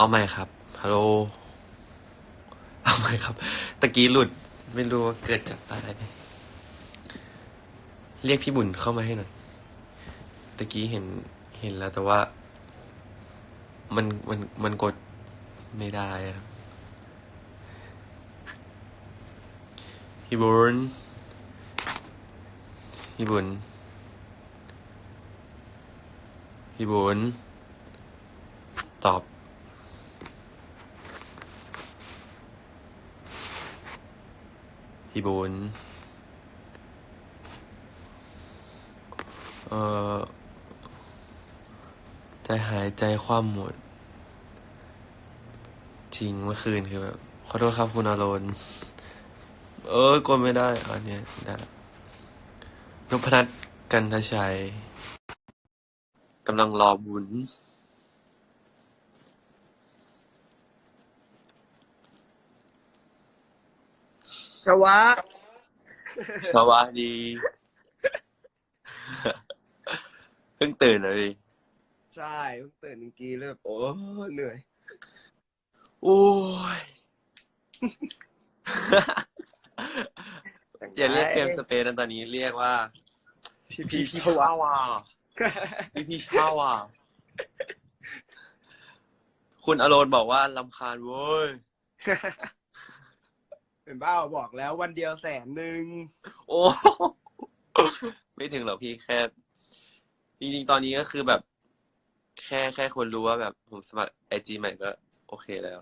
เอาใหม่ครับ ฮัลโหล เอาใหม่ครับ ตะกี้หลุด ไม่รู้ว่าเกิดจากอะไร เรียกพี่บุญเข้ามาให้หน่อย ตะกี้เห็น เห็นแล้วแต่ว่า มัน มัน มันกดไม่ได้ครับ พี่บุญ พี่บุญ พี่บุญ ตอบ พี่บุญเอ่อใจหายใจคว่ำหมด จริงเมื่อคืนคือแบบ ขอโทษครับคุณอารนเออกดไม่ได้ อันนี้ได้ละนพนัทกันทชัยกำลังรอบุญ สวะ สวัสดี เพิ่งตื่นเลย ใช่เพิ่งตื่นเมื่อกี้เลยแบบโอ้เหนื่อย โอ้ย อย่าเรียกเกมสเปนนะตอนนี้เรียกว่าพี่พี่พี่พี่สวะชาวาพี่พี่ชาวาคุณอารนบอกว่าลำคาญเว้ย เป็นบ้าบอกแล้ววันเดียวแสนหนึ่งโอ้ ไม่ถึงหรอกพี่แค่จริงๆตอนนี้ก็คือแบบ แค่แค่คนรู้ว่าแบบผมสมัครไอจีใหม่ก็ โอเคแล้ว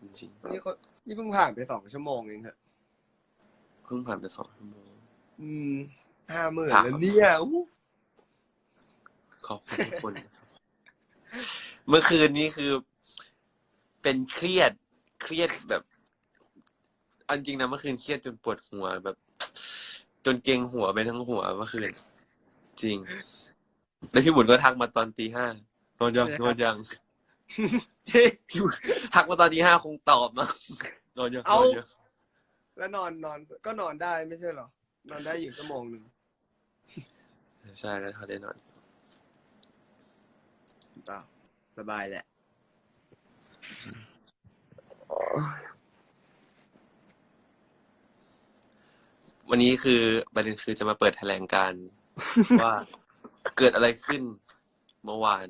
จริงนี่คนนี่เพิ่งผ่านไปสองชั่วโมงเองเหรอๆเพิ่งผ่านไปสองชั่วโมง อืมห้าหมื่นครับแล้วเนี่ยอู้ขอบคุณทุกคนนะครับ เมื่อคืนนี้คือ เป็นเครียดเครียดแบบ เอาจริงนะเมื่อคืนเครียดจนปวดหัวแบบ จนเกร็งหัวไปทั้งหัวเมื่อคืนจริง แล้วพี่บุญก็ทักมาตอนตีห้านอนยังนอนยังจริงพี่บุญทักมาตอนตีห้าคงตอบมั้งนอนยังนเอาอนยังแล้วนอนนอนก็นอนได้ไม่ใช่เหรอ นอนได้อยู่ชั่วโมงหนึ่งใช่แล้วเขาได้นอนเปล่าสบายแหละ วันนี้คือประเด็นคือจะมาเปิดแถลงการณ์ว่าเกิดอะไรขึ้นเมื่อวาน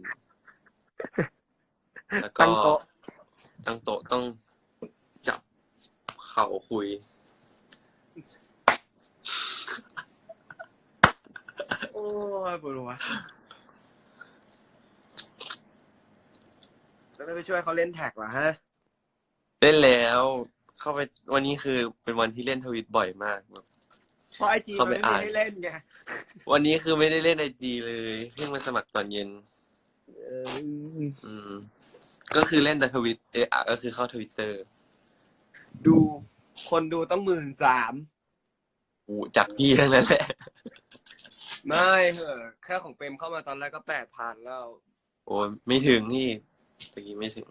แล้วก็ตั้งโต๊ะ ตั้งโต๊ะต้องจับเข่าคุย โอ้ยปวดหัวแล้วไม่ไปช่วยเขาเล่นแท็กเหรอฮะ เล่นแล้ว เข้าไปวันนี้คือเป็นวันที่เล่นทวิตบ่อยมากแบบ เพราะไอจีเข้ามันไปไม่มีอ่าน ให้เล่นไงวันนี้คือไม่ได้เล่นไอจีเลยเพิ่งมาสมัครตอนเย็น เอออืม ก็คือเล่นแต่ทวิตเอะก็คือเข้าทวิตเตอร์ดูคนดูต้องหมื่นสามจากพี่ทั้งนั้นแหละ ไม่เหอะแค่ของเปรมเข้ามาตอนแรกก็แปดพันแล้วโอ้ยไม่ถึงนี่ตะกี้ไม่ถึง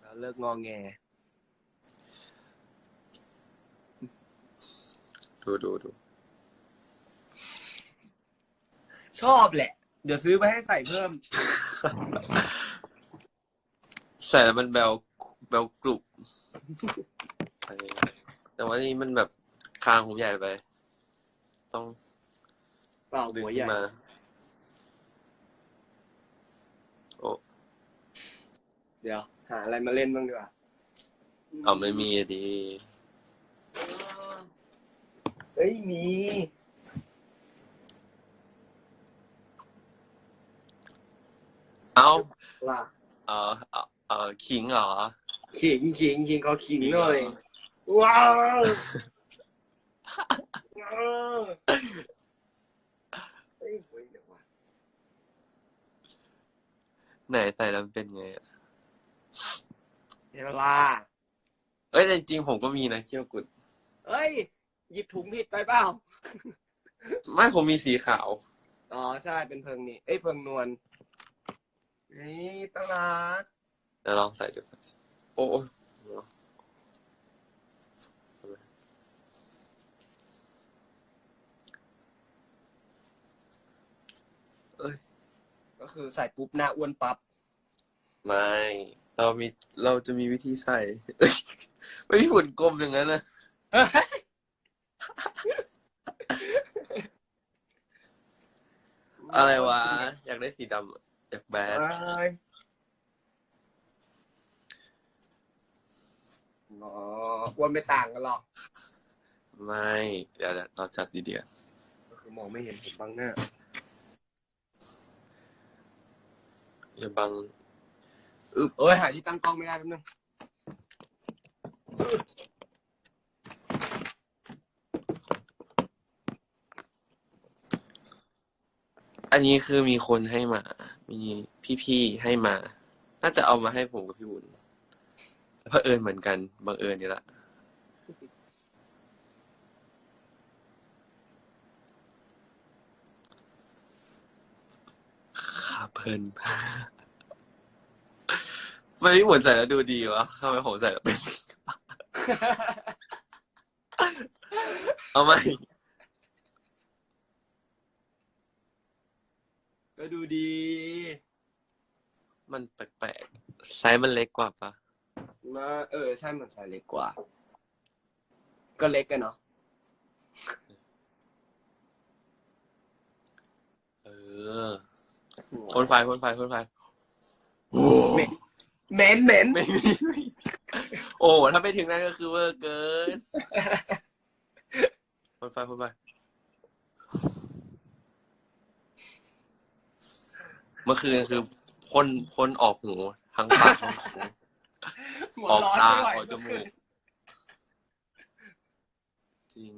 แล้วเลิกงอแง ดูดูดูชอบแหละ เดี๋ยวซื้อไปให้ใส่เพิ่ม ใส่แล้วมันแบวแบวกรุบอะไรอย่างเงี้ยแต่ว่านี่มันแบบคางผมใหญ่ไป ต้องเปล่าดึงหัวขึ้ใหญ่นมา โอ้เดี๋ยว หาอะไรมาเล่นบ้างดีกว่าเอาไม่มีอะดี เฮ้ยมี เอาว่าเออเออเออขิงเหรอ ขิงขิงขิงเขาขิงหน่อยว้าวว้าวเฮ้ยเฮ้ยเดี๋ยวว่ะไหนใส่แล้วมันเป็นไงอะเดี๋ยวลาเอ้ยแต่จริงๆผมก็มีนะเขี้ยวกุด เฮ้ย หยิบถุงผิดไปเปล่า ไม่ผมมีสีขาว อ๋อใช่เป็นเพิงนี่เอ้ยเพิงนวลนี่ตลาดเดี๋ยวลองใส่ดูก่อนโอ้โอ้ก็คือใส่ปุ๊บหน้าอ้วนปั๊บไม่ เรามี เราจะมีวิธีใส่เอ้ยไม่มีหุ่นกลมอย่างนั้นนะ อะไรวะ อยากได้สีดำอะอยากแบดอ๋อวนไม่ต่างกันหรอกไม่ เดี๋ยวๆเราจัดดีเดียวก็คือมองไม่เห็นผมบังหน้าอย่าบังเอ้ยหาที่ตั้งกล้องไม่ได้แป๊บนึง อันนี้คือมีคนให้มา มีพี่ๆให้มา น่าจะเอามาให้ผมกับพี่บุญเผอิญเหมือนกันบังเอิญนี่แหละ ขาเพลิน ทำไมพี่บุญใส่แล้วดูดีวะทำไมผมใส่แล้วเป็น เอาไหม ก็ดูดี มันแปลกๆไซส์มันเล็กกว่าปะมาเออ ใช่เหมือนสายเล็กกว่า ก็เล็กกันเนาะเออพ่นไฟพ่นไฟพ่นไฟโอ้เหม็นเหม็นไม่มีไม่มีโอ้ถ้าไปถึงนั้นก็คือเวอร์เกินพ่นไฟพ่นไฟ เมื่อคืนคือพ่นพ่นออกหูทั้งปากทั้งหูหัวออกร้อนตาไม่ไหวออกจมูกจริง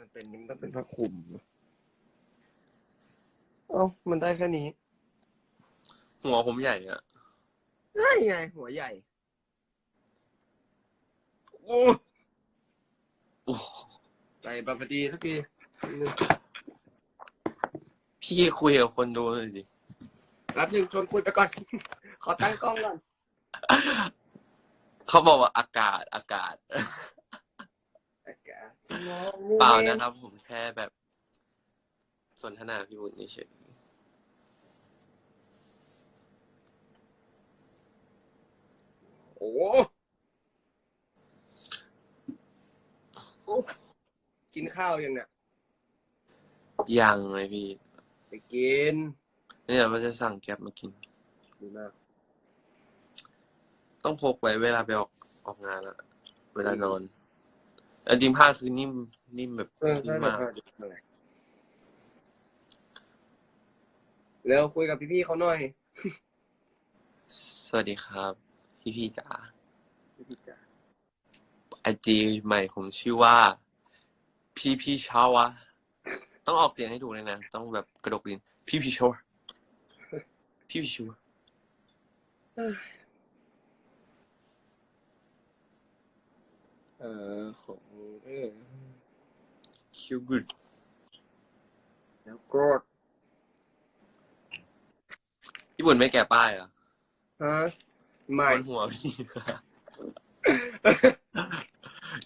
มันเป็นมันต้องเป็นผ้าคลุม เอ้ามันได้แค่นี้หัวผมใหญ่อะใช่ไง หัวใหญ่ โอ้โอ้ไปบาพอดีสักที พี่คุยกับคนดูหน่อยดิ รับหนึ่งชวนคุยไปก่อน ขอตั้งกล้องก่อน เขาบอกว่าอากาศอากาศอากาศที่มองเปล่านะครับ ผมแค่แบบ สนทนาพี่บุญเฉยโอ้โอ้กินข้าวยังเนี่ย ๆยังเลยพี่ ไปกินเนี่ยเราจะสั่งแก๊บมากิน ดีมาก ต้องพกไว้เวลาไปออกออกงานอะเวลานอนแต่จริงผ้าคือนิ่มนิ่มแบบเออนิ่ได้มเลยมากอะไรเร็วคุยกับพี่ๆเขาหน่อย สวัสดีครับ พี่พี่ๆจ๋าพี่ๆจ๋าไอจีใหม่ผมชื่อว่า พี่พี่ชาวะ ต้องออกเสียงให้ถูกเลยนะ ต้องแบบกระดกลิ้นพี่พี่ชาวพี่พี่ชาวเออของเออคิวกุดแล้วกดพี่บุญไม่แก่ป้ายเหรอฮะไม่บนหัวพี่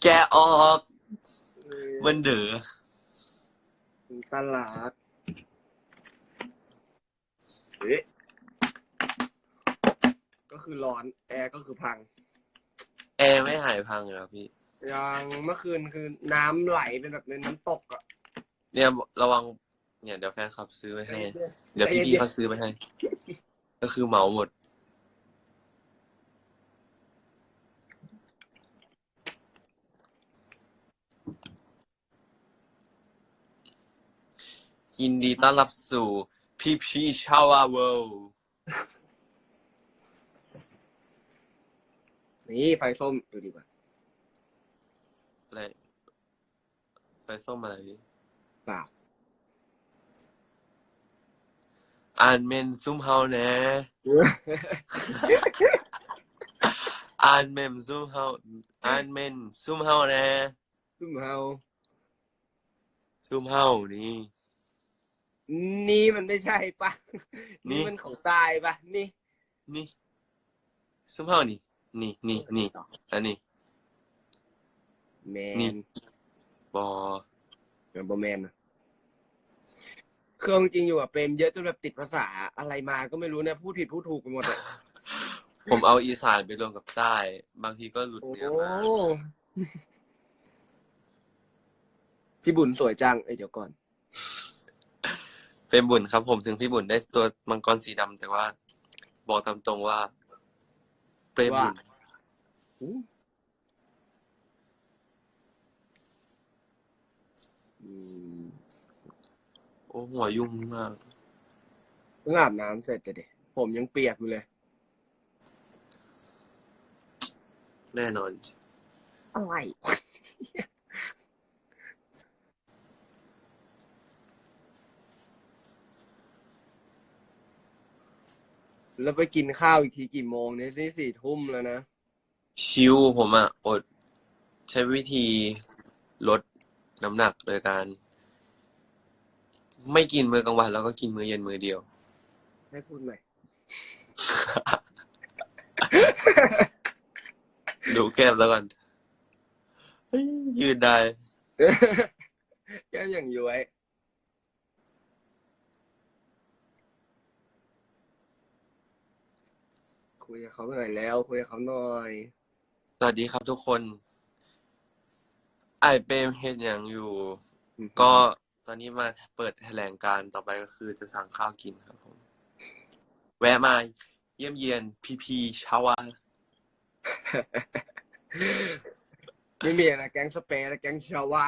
แกออก มันเด๋อ ตลาดเอ๊ะก็คือร้อน แอร์ก็คือพัง แอร์ไม่หายพังเลยเหรอพี่ ยังเมื่อคืนคือน้ำไหลเป็นแบบในน้ำตกอะเนี่ยระวังเนี่ยเดี๋ยวแฟนคลับซื้อไว้ให้ เดี๋ยวพี่พี่ๆเขาซื้อไปให้ ก็คือเหมาหมด ยินดีต้อนรับสู่พีพีชาวาเวิลด์นี่ไฟส้มดูดีกว่าอะไรไฟส้มอะไรพี่เปล่าอ่านเมนซุ่มเฮาแหน่อ่านเมนซุ่มเฮาอ่านเมนซุ่มเฮาแหน่ซึ่งเฮาซุ่มเฮานี่ นี่มันไม่ใช่ปะนี่ นี่มันของตายปะนี่ นี่ซุ่มเฮานี่ นี่ นี่ นี่ อันนี้ แมนี่ นบอเออบอแมนอะเครื่องจริงอยู่อะเปรมเยอะจนแบบติดภาษาอะไรมาก็ไม่รู้เนี่ยพูดผิดพูดถูกไปหมดอะผมเอาอีสานไปรวมกับใต้ บางทีก็หลุดโอ้เนื้อมาพี่บุญสวยจัง เอ้ยเดี๋ยวก่อน เป็นบุญครับ ผมถึงพี่บุญได้ตัวมังกรสีดำแต่ว่า บอกตามตรงว่าเปรมบุญอู้อืมโอ้หัวยุ่งมาก เพิ่งอาบน้ำเสร็จจะดิผมยังเปียกอยู่เลย แน่นอน อะไร แล้วไปกินข้าวอีกทีกี่โมงเนี่ยนี่สี่ทุ่มแล้วนะ ชิวผมอะอด ใช้วิธีลดน้ำหนักโดยการ ไม่กินมื้อกลางวัน แล้วก็กินมื้อเย็นมื้อเดียว ให้พูดใหม่ ดูแก้มแล้วกันเฮ้ยยืนได้ แก้มอย่างย้วย คุยกับเขาหน่อยแล้ว คุยกับเขาหน่อยสวัสดีครับทุกคนไอเปรมเฮ็ดอย่างอยู่ ก็ตอนนี้มาเปิดแถลงการณ์ต่อไปก็คือจะสั่งข้าวกินครับผม แวะมาเยี่ยมเยียนพีพีชาวาไม่มีนะแก๊งสเปรย์และแก๊งชาวา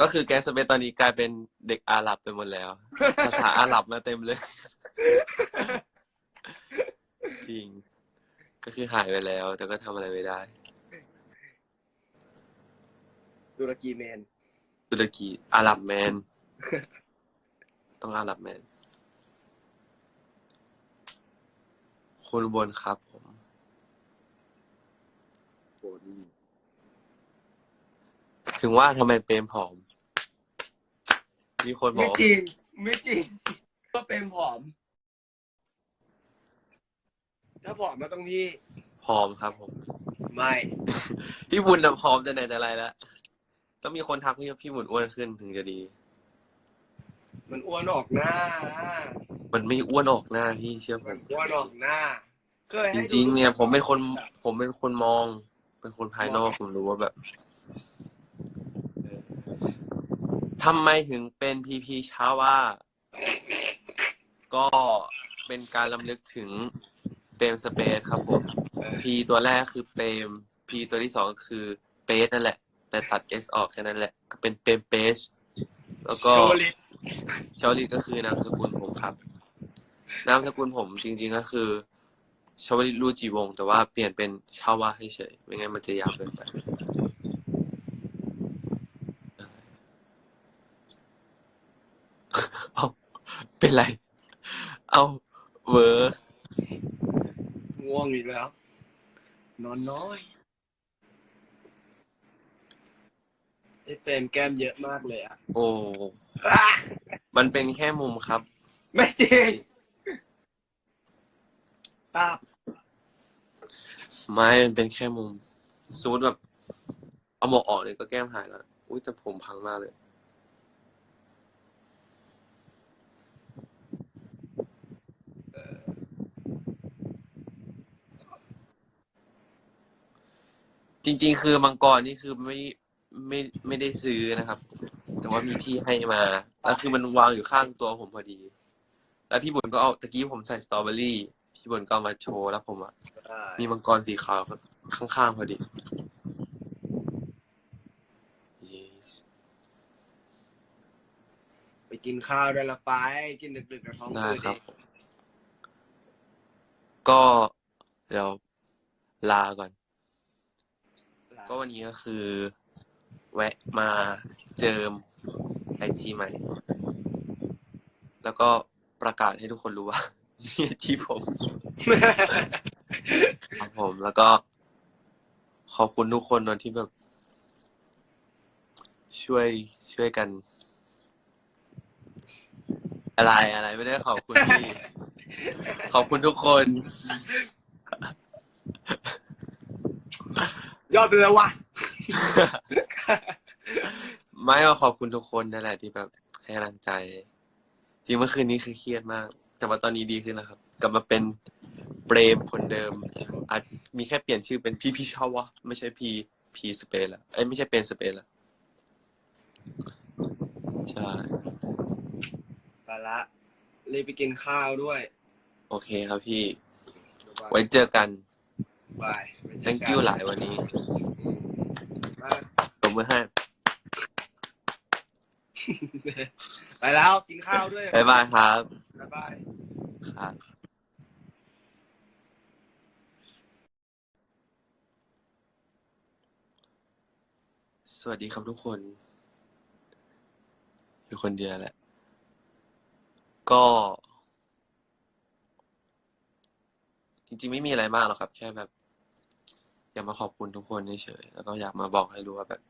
ก็คือแกงสเปนตอนนี้กลายเป็นเด็กอาหรับไปหมดแล้ว ภาษาอาหรับมาเต็มเลย จริง ก็คือหายไปแล้ว แต่ก็ทำอะไรไม่ได้ ตุรกีเมน ตุรกีอาหรับแมน ต้องอาหรับแมน คนอุบนครับผมโอ้ดีถึงว่าทำไมเปรมผอม มีคนบไม่อกจริง ไม่จริง ก็เป็นผอม ถ้าผอมมาต้องพี่ผอมครับผม ไม่พี่บุญน่ะผอมแต่ไหนแต่ไรแล้วต้องมีคนทักพี่ว่าพี่บุญอ้วนขึ้นถึงจะดี มันอ้วนออกหน้า มันไม่อ้วนออกหน้าพี่เชื่อผมันมอ้วนออกหน้าเคยจให้ดูริง ๆ เนี่ย ผมเป็นคน ผมเป็นคนมอง เป็นคนภายนอกผมรู้ว่าแบบเออทำไมถึงเป็นพีพีชาว่า ก็เป็นการลำลึกถึง เปรมสเปซครับผมพีตัวแรกคือเปรมพีตัวที่สองคือเปซนั่นแหละ แต่ตัดเอสออกแค่นั้นแหละ ก็เป็นเปรมเปซแล้วก็โชลิดชาวลิตก็คือนามสกุลผมครับ นามสกุลผมจริง ๆก็คือชาวลิตรูจีวงศ์แต่ว่าเปลี่ยนเป็นชาวาให้เฉยไม่งั้นมันจะยาวเกินไป เอาเป็นไร เอาเวอร์ ง่วงอีกแล้ว นอนน้อยไอ้เปรมแก้มเยอะมากเลยอะ โอ้อะมันเป็นแค่มุมครับ ไม่จริงตาบไม่มันเป็นแค่มุมสมมติแบบ เอาหมวกออกเลยก็แก้มหายแล้ว อุ้ยแต่ผมพังมากเลย จริง ๆ คือมังกรนี่คือไม่ไม่ไม่ได้ซื้อนะครับ แต่ว่ามีพี่ให้มาแล้วคือมันวางอยู่ข้างตัวผมพอดี แล้วพี่บุญก็เอาตะกี้ผมใส่สตรอเบอรี่ พี่บุญก็เอามาโชว์แล้วผมอะมีมังกรสีขาวข้างๆพอดี yes ไปกินข้าวได้ละไป กินดึกๆกับท้องได้อืดครับอีกผมก็เดี๋ยวลาก่อน ก็วันนี้ก็คือ แวะมาเจิมไอจีใหม่ แล้วก็ประกาศให้ทุกคนรู้ว่าไอจีผมครับผม แล้วก็ ขอบคุณทุกคนเนอะที่แบบ ช่วยช่วยกัน อะไรอะไรไม่ได้ขอบคุณพี่ ขอบคุณทุกคน ยอดไปเลยวะไม่ก็ขอบคุณทุกคนนั่นแหละที่แบบให้กำลังใจ จริงเมื่อคืนนี้คือเครียดมาก แต่ว่าตอนนี้ดีขึ้นแล้วครับ กลับมาเป็นเปรมคนเดิม อาจมีแค่เปลี่ยนชื่อเป็นพี่พี่ชาวะไม่ใช่พีพีสเปซแล้วเอ้ยไม่ใช่เป็นสเปซแล้วใช่ไปละรีบไปกินข้าวด้วย โอเคครับพี่บ๊ายบายไว้เจอกัน บายไว้เจอกัน thank you หลายวันนี้มาตบมือให้ ไปแล้วกินข้าวด้วย บ๊ายบายครับ บ๊ายบายครับสวัสดีครับทุกคน อยู่คนเดียวแหละ ก็ จริงๆ ไม่มีอะไรมากหรอกครับ แค่แบบ อยากมาขอบคุณทุกคนเฉยๆแล้วก็อยากมาบอกให้รู้ว่าแบบ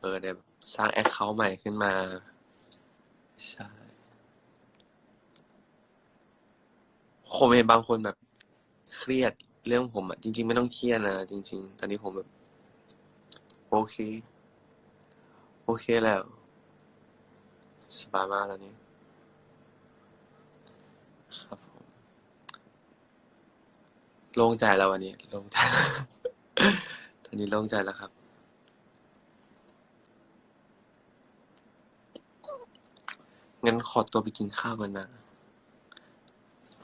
เออได้แบบสร้างแอคเคาท์ใหม่ขึ้นมา ใช่ผมเห็นบางคนแบบเครียดเรื่องผมอะจริง ๆ ไม่ต้องเครียดนะจริง ๆ ตอนนี้ผมแบบ โอเค โอเคแล้ว สบายมากแล้วนี่ครับผมโล่งใจแล้ววันนี้โล่งใจ ตอนนี้โล่งใจแล้วครับ งั้นขอตัวไปกินข้าวกันนะ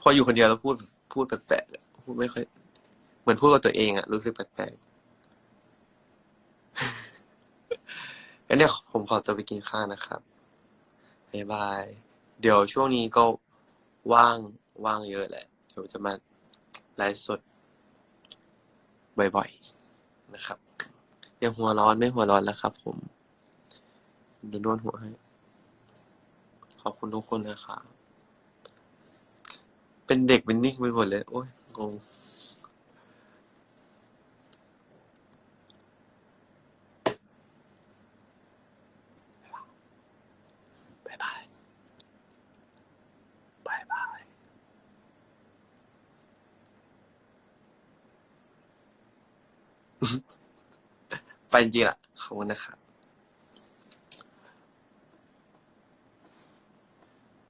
พออยู่คนเดียวแล้วพูด พูดแปลกๆพูดไม่ค่อย เหมือนพูดกับตัวเองอะรู้สึกแปลกๆงั้นเดี๋ยวผมขอตัวไปกินข้าวนะครับบ๊ายบาย เดี๋ยวช่วงนี้ก็ว่างว่างเยอะแหละ เดี๋ยวจะมาไลฟ์สด บ่อยๆนะครับยังหัวร้อนไม่หัวร้อนแล้วครับ ผมเดี๋ยวนวดหัวให้ ขอบคุณทุกคนนะครับเป็นเด็กเป็นนิ่งไปหมดเลย โอ้ยงงบายบายบายบาย ไป จริงๆล่ะขอบคุณนะครับ